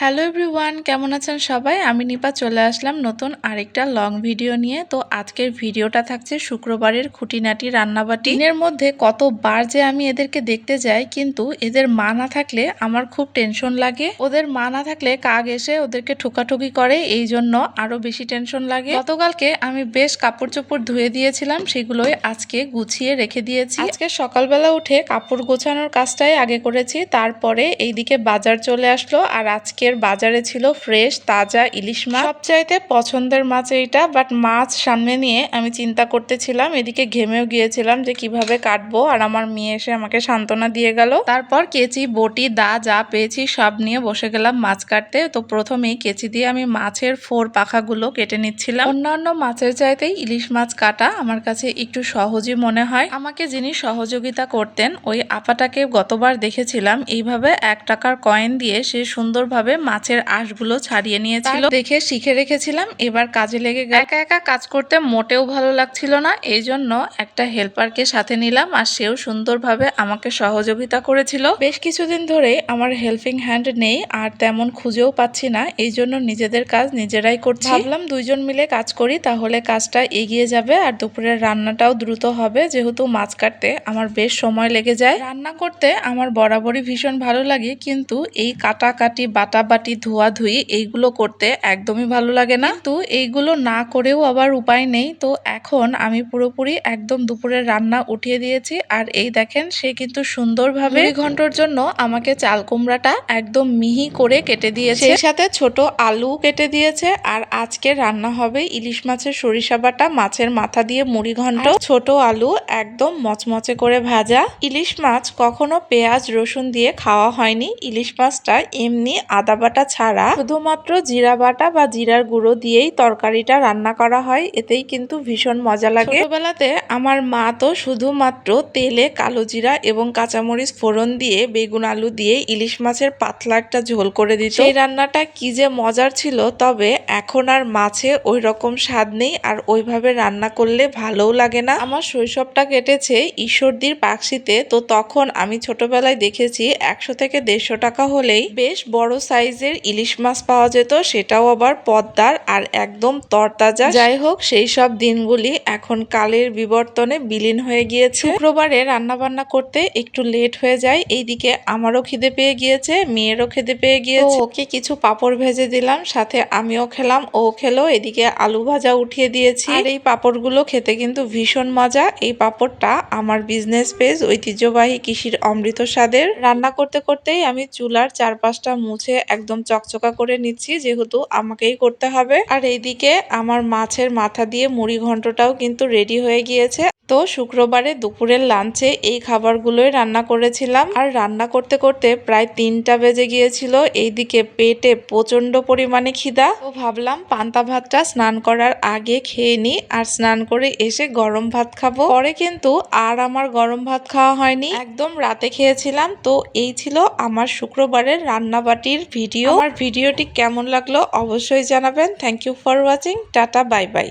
Hello everyone কেমন আছেন সবাই? আমি নিপা চলে আসলাম নতুন আরেকটা লং ভিডিও নিয়ে। তো আজকের ভিডিওটা থাকছে শুক্রবারের খুঁটিনাটি, রান্নাবাটি। দিনের মধ্যে কতবার যে আমি এদেরকে দেখতে যাই, কিন্তু এদের মা না থাকলে আমার খুব টেনশন লাগে। ওদের মা না থাকলে কাক এসে ওদেরকে ঠুকাঠুকি করে, এই জন্য আরও বেশি টেনশন লাগে। গতকালকে আমি বেশ কাপড় চোপড় ধুয়ে দিয়েছিলাম, সেগুলোই আজকে গুছিয়ে রেখে দিয়েছি। আজকে সকালবেলা উঠে কাপড় গোছানোর কাজটাই আগে করেছি, তারপরে এইদিকে বাজার চলে আসলো। আর আজকের বাজারে ছিল ফ্রেশ, তাজা ইলিশ মাছ। সবচাইতে পছন্দের মাছ এইটা বাট মাছ সামনে নিয়ে আমি চিন্তা করতেছিলাম, এদিকে ঘেমেও গিয়েছিলাম যে কীভাবে কাটবো, আর আমার মেয়ে এসে আমাকে সান্ত্বনা দিয়ে গেল। তারপর কেচি, বটি, দা যা পেয়েছি সব নিয়ে বসে গেলাম মাছ কাটতে। তো প্রথমেই কেচি দিয়ে আমি মাছের ফোর পাখাগুলো কেটে নিচ্ছিলাম। অন্যান্য মাছের চাইতেই ইলিশ মাছ কাটা আমার কাছে একটু সহজই মনে হয়। আমাকে যিনি সহযোগিতা করতেন, ওই আপাটাকে গতবার দেখেছিলাম। এইভাবে এক টাকার কয়েন দিয়ে সে সুন্দরভাবে মাছের আঁশগুলো ছাড়িয়ে নিয়েছিল। দেখে শিখে রেখেছিলাম। এবার কাজে লেগে গেল। একা একা কাজ করতে মোটেও ভালো লাগছিল না। এই জন্য একটা হেল্পারকে সাথে নিলাম আর সেও সুন্দরভাবে আমাকে সহযোগিতা করেছিল। বেশ কিছুদিন ধরে আমার হেল্পিং হ্যান্ড নেই আর তেমন খুঁজেও পাচ্ছি না। এই জন্য নিজেদের কাজ নিজেরাই করছি। ভাবলাম দুইজন মিলে কাজ করি তাহলে কাজটা এগিয়ে যাবে আর দুপুরের রান্নাটাও দ্রুত হবে। যেহেতু মাছ কাটতে আমার বেশ সময় লেগে যায়। রান্না করতে আমার বরাবরই ভীষণ ভালো লাগে কিন্তু এই কাটাকাটি বাটা বাটি ধোয়া ধুই এইগুলো করতে একদমই ভালো লাগে না। তো এইগুলো না করেও আবার উপায় নেই। তো এখন আমি পুরোপুরি একদম দুপুরের রান্না উঠিয়ে দিয়েছি। আর এই দেখেন সে কিন্তু সুন্দরভাবে দুই ঘণ্টার জন্য আমাকে চাল কুমড়াটা একদম মিহি করে কেটে দিয়েছে। সেই সাথে ছোট আলু কেটে দিয়েছে। আর আজকে রান্না হবে ইলিশ মাছের সরিষা বাটা মাছের মাথা দিয়ে মুড়ি ঘন্ট। ছোট আলু একদম মচমচে করে ভাজা। ইলিশ মাছ কখনো পেঁয়াজ রসুন দিয়ে খাওয়া হয়নি। ইলিশ মাছটা এমনি আদা বাটা ছাড়া শুধুমাত্র জিরা বাটা বা জিরার গুঁড়ো দিয়েই তরকারিটা রান্না করা হয়, এতেই কিন্তু ভীষণ মজা লাগে। ছোটবেলাতে আমার মা তো শুধুমাত্র তেলে কালো জিরা এবং কাঁচামরিচ ফোড়ন দিয়ে, বেগুন আলু দিয়ে, ইলিশ মাছের পাতলা একটা ঝোল করে দিত। সেই রান্নাটা কি যে মজার ছিল, তবে এখন আর মাছে ওই রকম স্বাদ নেই আর ওইভাবে রান্না করলে ভালোও লাগে না। আমার শৈশবটা কেটেছে ঈশ্বরদীর পাকশিতে, তো তখন আমি ছোটবেলায় দেখেছি একশো থেকে দেড়শো টাকা হলেই বেশ বড় সাইজের ইলিশ মাছ পাওয়া যেত, সেটাও আবার পদ্মার আর একদম তরতাজা। যাই হোক, সেই সব দিনগুলি এখন কালের বিবর্তনে বিলীন হয়ে গিয়েছে। শুক্রবারে রান্না বান্না করতে একটু লেট হয়ে যায়, এইদিকে আমারও খিদে পেয়ে গিয়েছে, মেয়েরও খিদে পেয়ে গিয়েছে। ওকে কিছু পাপড় ভেজে দিলাম, সাথে আমিও খেলাম, ও খেলো, এদিকে আলু ভাজা উঠিয়ে দিয়েছি। আর এই পাপড়গুলো খেতে কিন্তু ভীষণ মজা, এই পাপড়টা আমার বিজনেস পেজ, ঐতিহ্যবাহী কৃষির অমৃত স্বাদের রান্না করতে করতেই আমি চুলার চারপাশটা মুছে একদম চকচকা করে নিচ্ছি, যেহেতু আমাকেই করতে হবে। আর এইদিকে আমার মাছের মাথা দিয়ে মুড়ি ঘন্টটাও কিন্তু রেডি হয়ে গিয়েছে। তো শুক্রবারে দুপুরের লাঞ্চে এই খাবারগুলোই রান্না করেছিলাম। আর রান্না করতে করতে প্রায় তিনটা বেজে গিয়েছিল। এইদিকে পেটে প্রচণ্ড পরিমাণে খিদা। তো ভাবলাম পান্তা ভাতটা স্নান করার আগে খেয়ে নিই আর স্নান করে এসে গরম ভাত খাব। পরে কিন্তু আর আমার গরম ভাত খাওয়া হয়নি। একদম রাতে খেয়েছিলাম। তো এই ছিল আমার শুক্রবারের রান্নাবাটির ভিডিও। আমার ভিডিওটি কেমন লাগল অবশ্যই জানাবেন। Thank you for watching tata bye bye